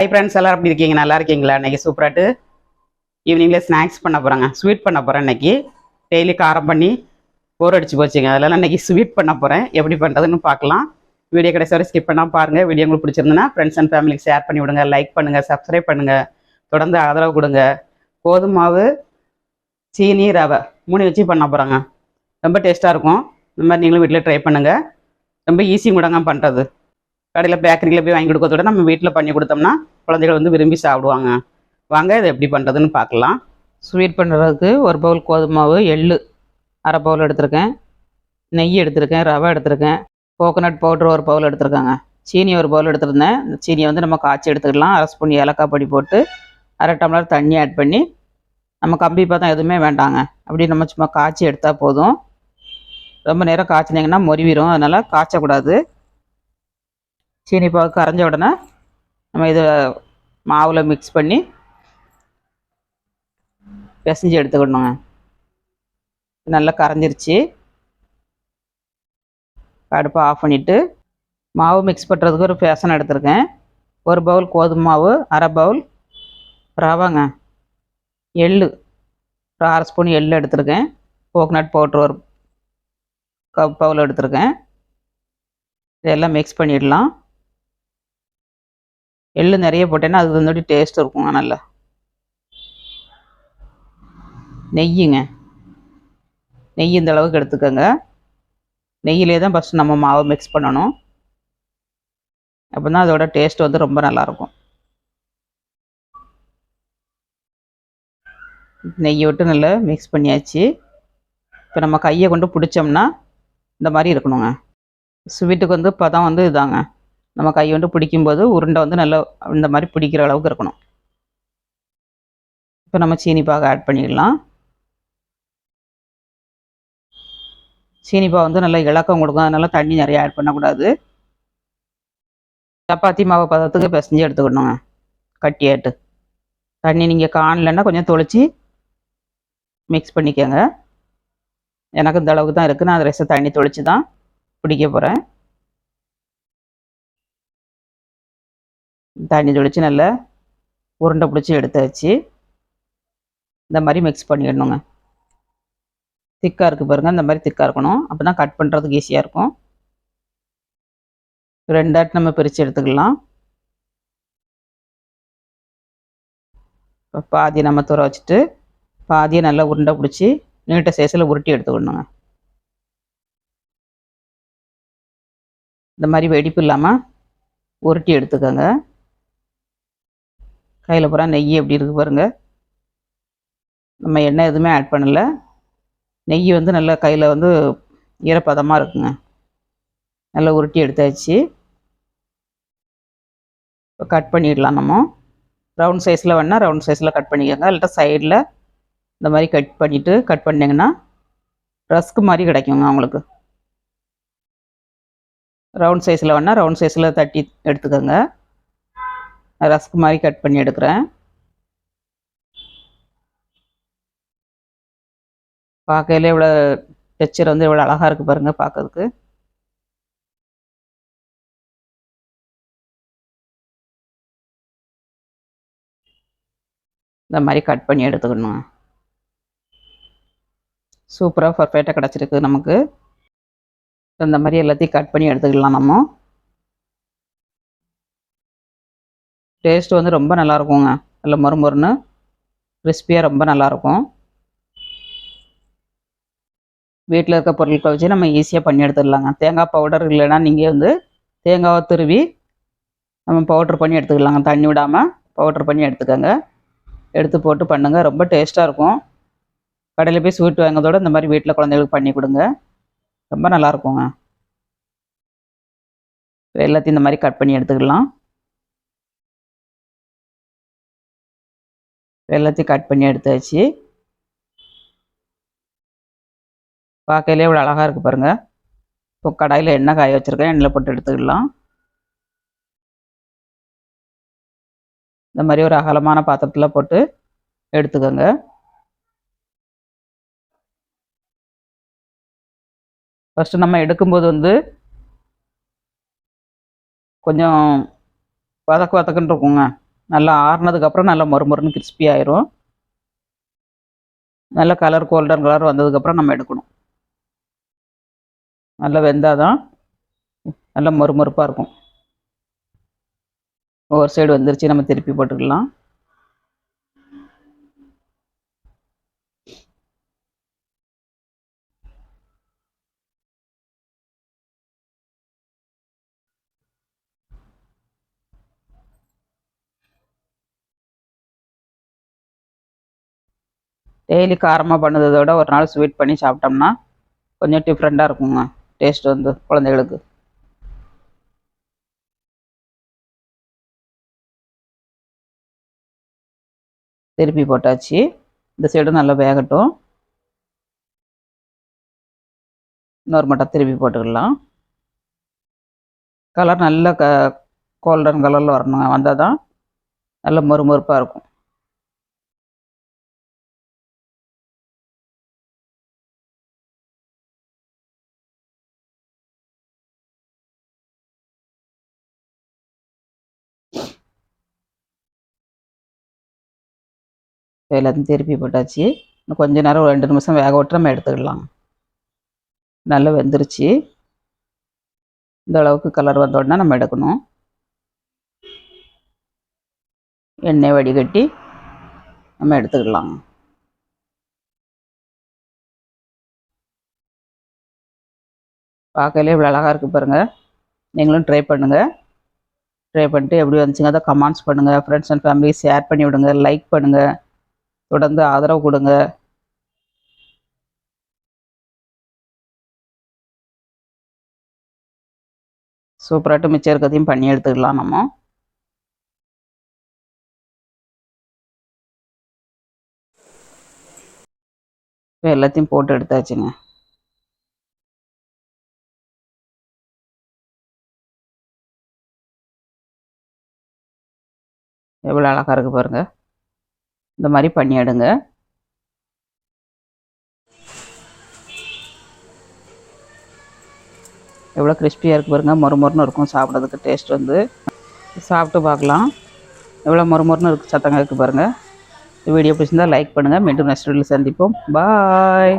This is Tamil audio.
ஹை ஃப்ரெண்ட்ஸ் எல்லோரும் எப்படி இருக்கீங்க? நல்லா இருக்கீங்களா? இன்றைக்கி சூப்பராட்டு ஈவினிங்கில் ஸ்நாக்ஸ் பண்ண போகிறேங்க ஸ்வீட் பண்ண போகிறேன் இன்றைக்கி டெய்லி காரம் பண்ணி போர் அடிச்சு போச்சுங்க. அதெல்லாம் இன்னைக்கு ஸ்வீட் பண்ண போகிறேன் எப்படி பண்ணுறதுன்னு பார்க்கலாம். வீடியோ கடைசி வரை ஸ்கிப் பண்ணால் பாருங்கள் வீடியோ உங்களுக்கு பிடிச்சிருந்துன்னா ஃப்ரெண்ட்ஸ் அண்ட் ஃபேமிலிக்கு ஷேர் பண்ணி விடுங்க. லைக் பண்ணுங்கள் சப்ஸ்கிரைப் பண்ணுங்கள் தொடர்ந்து ஆதரவு கொடுங்க. கோதுமை மாவு சீனி ரவை மூணு வச்சு பண்ண போகிறாங்க ரொம்ப டேஸ்ட்டாக இருக்கும். இந்த மாதிரி நீங்களும் வீட்டில் ட்ரை பண்ணுங்கள் ரொம்ப ஈஸி கூடங்க பண்ணுறது கடையில் பேக்கரியில் போய் வாங்கி கொடுக்கறத விட நம்ம வீட்டில் பண்ணி கொடுத்தோம்னா குழந்தைகள் வந்து விரும்பி சாப்பிடுவாங்க. வாங்க இதை எப்படி பண்ணுறதுன்னு பார்க்கலாம். ஸ்வீட் பண்ணுறதுக்கு ஒரு பவுல் கோதுமை மாவு எள் அரை பவுல் எடுத்திருக்கேன். நெய் எடுத்திருக்கேன் ரவை எடுத்திருக்கேன். கோகோனட் பவுட்ரு ஒரு பவுல் எடுத்திருக்கேங்க. சீனி ஒரு பவுல் எடுத்திருந்தேன். இந்த சீனியை வந்து நம்ம காய்ச்சி எடுத்துக்கலாம். அரை ஸ்பூன் ஏலக்காய் பொடி போட்டு அரை டம்ளர் தண்ணி ஆட் பண்ணி நம்ம கம்பி பார்த்தா எதுவுமே வேண்டாங்க. அப்படி நம்ம சும்மா காய்ச்சி எடுத்தால் போதும். ரொம்ப நேரம் காய்ச்சினீங்கன்னா மொறிவிடும் அதனால் காய்ச்சக்கூடாது. சீனி பாகு கரைஞ்ச உடனே நம்ம இதை மாவில் மிக்ஸ் பண்ணி பிசைஞ்சு எடுத்துக்கணுங்க. நல்லா கரைஞ்சிருச்சு. அடுப்பை ஆஃப் பண்ணிவிட்டு மாவு மிக்ஸ் பண்ணுறதுக்கு ஒரு பேசன் எடுத்திருக்கேன். ஒரு பவுல் கோதுமை மாவு அரை பவுல் ரவாங்க எள் ஒரு அரை ஸ்பூன் எள் எடுத்திருக்கேன். கோகனட் பவுட்ரு ஒரு கப் பவுல் எடுத்திருக்கேன். இதெல்லாம் மிக்ஸ் பண்ணிடலாம். எள்ளு நிறைய போட்டேன்னா அது வந்து டேஸ்ட் இருக்குங்க நல்லா நெய்யுங்க. நெய் இந்த அளவுக்கு எடுத்துக்கோங்க. நெய்யிலே தான் ஃபஸ்ட்டு நம்ம மாவை மிக்ஸ் பண்ணணும். அப்போ தான் அதோட டேஸ்ட் வந்து ரொம்ப நல்லாயிருக்கும். நெய்யை விட்டு நல்லா மிக்ஸ் பண்ணியாச்சு. இப்போ நம்ம கையை கொண்டு பிடிச்சோம்னா இந்த மாதிரி இருக்கணுங்க. ஸ்வீட்டுக்கு வந்து பதம் வந்து இதாங்க. நம்ம கையை வந்து பிடிக்கும்போது உருண்டை வந்து நல்லா இந்த மாதிரி பிடிக்கிற அளவுக்கு இருக்கணும். இப்போ நம்ம சீனி ஆட் பண்ணிடலாம். சீனிப்பா வந்து நல்லா இலக்கம் கொடுக்கும். அதனால தண்ணி நிறைய ஆட் பண்ணக்கூடாது. சப்பாத்தி மாவு பதத்துக்கு பிசைஞ்சு எடுத்துக்கணுங்க. கட்டியாட்டு. தண்ணி நீங்கள் காணலைன்னா கொஞ்சம் தொளிச்சு மிக்ஸ் பண்ணிக்கோங்க. எனக்கு இந்த அளவுக்கு தான் இருக்குது நான் அந்த ரெஸ்ட் தண்ணி தொளிச்சு தான் பிடிக்க போகிறேன் தண்ணி தெளித்து நல்லா உருண்டை பிடிச்சி எடுத்தாச்சு இந்த மாதிரி மிக்ஸ் பண்ணிடணுங்க. திக்காக இருக்குது பாருங்கள் இந்த மாதிரி திக்காக இருக்கணும். அப்போ தான் கட் பண்ணுறதுக்கு ஈஸியாக இருக்கும் ரெண்டாட்டு நம்ம பிரித்து எடுத்துக்கலாம். இப்போ பாதியை நம்ம துற வச்சுட்டு பாதியை நல்லா உருண்டை பிடிச்சி நீட்ட சைஸில் உருட்டி எடுத்துக்கணுங்க. இந்த மாதிரி வெடிப்பு இல்லாமல் உருட்டி எடுத்துக்கோங்க. கையில் பூரா நெய் எப்படி இருக்குது பாருங்கள் நம்ம எண்ணெய் எதுவுமே ஆட் பண்ணலை. நெய் வந்து நல்லா கையில் வந்து ஈரப்பதமாக இருக்குங்க. நல்லா உருட்டி எடுத்தாச்சு. இப்போ கட் பண்ணிடலாம் நம்ம. ரவுண்ட் சைஸில் வேணால் ரவுண்ட் சைஸில் கட் பண்ணிக்கோங்க. இல்லாட்டா சைடில் இந்த மாதிரி கட் பண்ணிவிட்டு கட் பண்ணிங்கன்னா ரஸ்க்கு மாதிரி கிடைக்குங்க உங்களுக்கு ரவுண்ட் சைஸில் வேணால் ரவுண்ட் சைஸில் தட்டி எடுத்துக்கோங்க. ரஸ்க் மாதிரி கட் பண்ணி எடுக்கிறேன். பார்க்கையில இவ்வளோ டெக்சர் வந்து இவ்வளோ அழகாக இருக்குது பாருங்கள் பார்க்கறதுக்கு. இந்த மாதிரி கட் பண்ணி எடுத்துக்கணும். சூப்பராக பர்ஃபெக்டாக கிடச்சிருக்கு நமக்கு. இந்த மாதிரி எல்லாத்தையும் கட் பண்ணி எடுத்துக்கலாம் நம்ம. டேஸ்ட் வந்து ரொம்ப நல்லா நல்ல மொறு மொறுன்னு கிறிஸ்பியாக ரொம்ப நல்லாயிருக்கும். வீட்டில் இருக்க பொருட்களை வச்சு நம்ம ஈஸியாக பண்ணி எடுத்துடலாங்க தேங்காய் பவுடர் இல்லைன்னா நீங்கள் வந்து தேங்காவை துருவி நம்ம பவுட்ரு பண்ணி எடுத்துக்கலாங்க. தண்ணி விடாமல் பவுட்ரு பண்ணி எடுத்துக்கோங்க. எடுத்து போட்டு பண்ணுங்கள் ரொம்ப டேஸ்ட்டாக இருக்கும். கடையில் போய் ஸ்வீட் வாங்குறதோட இந்த மாதிரி வீட்டில் குழந்தைகளுக்கு பண்ணி கொடுங்க. ரொம்ப நல்லாயிருக்குங்க. எல்லாத்தையும் இந்த மாதிரி கட் பண்ணி எடுத்துக்கலாம். எல்லாத்தையும் கட் பண்ணி எடுத்தாச்சு. பார்க்கையிலே இவ்வளோ அழகாக இருக்குது பாருங்கள் இப்போ கடாயில் எண்ணெய் காய வச்சுருக்கேன். எண்ணெயில் போட்டு எடுத்துக்கலாம். இந்த மாதிரி ஒரு அகலமான பாத்திரத்தில் போட்டு எடுத்துக்கோங்க. ஃபஸ்ட்டு நம்ம எடுக்கும்போது வந்து கொஞ்சம் வதக்கு வதக்குன்னு இருக்குங்க. நல்லா ஆறுனதுக்கப்புறம் நல்லா மொறுமொறுன்னு கிறிஸ்பி ஆயிரும். நல்ல கலர் கோல்டன் கலர் வந்ததுக்கப்புறம் நம்ம எடுக்கணும். நல்லா வெந்தாதான் நல்லா மொறுமொறுப்பாக இருக்கும். ஒரு சைடு வந்துருச்சு நம்ம திருப்பி போட்டுக்கலாம். டெய்லி காரமாக பண்ணதை விட ஒரு நாள் ஸ்வீட் பண்ணி சாப்பிட்டோம்னா கொஞ்சம் டிஃப்ரெண்ட்டாக இருக்குங்க. டேஸ்ட் வந்து குழந்தைகளுக்கு. திருப்பி போட்டாச்சு. இந்த சைடும் நல்லா வேகட்டும். இன்னொரு மட்டம் திருப்பி போட்டுக்கலாம். கலர் நல்ல க கோல்டன் கலரில் வரணுங்க. வந்தால் தான் நல்ல மொறுமொறுப்பாக இருக்கும். இப்போ எல்லாத்தையும் திருப்பி போட்டாச்சு. இன்னும் கொஞ்ச நேரம் ஒரு ரெண்டு நிமிஷம் வேக விட்டு நம்ம எடுத்துக்கலாம். நல்லா வெந்துருச்சு. இந்த அளவுக்கு கலர் வந்த உடனே நம்ம எடுக்கணும். எண்ணெய் வடிகட்டி நம்ம எடுத்துக்கலாம். பார்க்கலே இவ்வளோ அழகாக இருக்குது பாருங்கள் நீங்களும் ட்ரை பண்ணுங்கள் ட்ரை பண்ணிட்டு எப்படி வந்துச்சுங்க அதை கமெண்ட்ஸ் பண்ணுங்கள் ஃப்ரெண்ட்ஸ் அண்ட் ஃபேமிலி ஷேர் பண்ணி விடுங்க லைக் பண்ணுங்கள் தொடர்ந்து ஆதரவு கொடுங்க. சூப்பராட்டு மிச்சம் இருக்கிறதையும் பண்ணி எடுத்துக்கலாம் நம்ம. இப்போ எல்லாத்தையும் போட்டு எடுத்தாச்சுங்க. எவ்வளோ அழகாக இருக்குது பாருங்கள் இந்த மாதிரி பண்ணிடுங்க எவ்வளோ கிறிஸ்பியாக இருக்குது பாருங்க. மொறுமொறுன்னு இருக்கும் சாப்பிட்றதுக்கு டேஸ்ட் வந்து. சாப்பிட்டு பார்க்கலாம். எவ்வளோ மொறுமொறுன்னு இருக்குது சத்தங்க இருக்குது பாருங்கள் வீடியோ பிடிச்சிருந்தால் லைக் பண்ணுங்கள் மீண்டும் நெக்ஸ்ட் வீடியோவில் சந்திப்போம். பாய்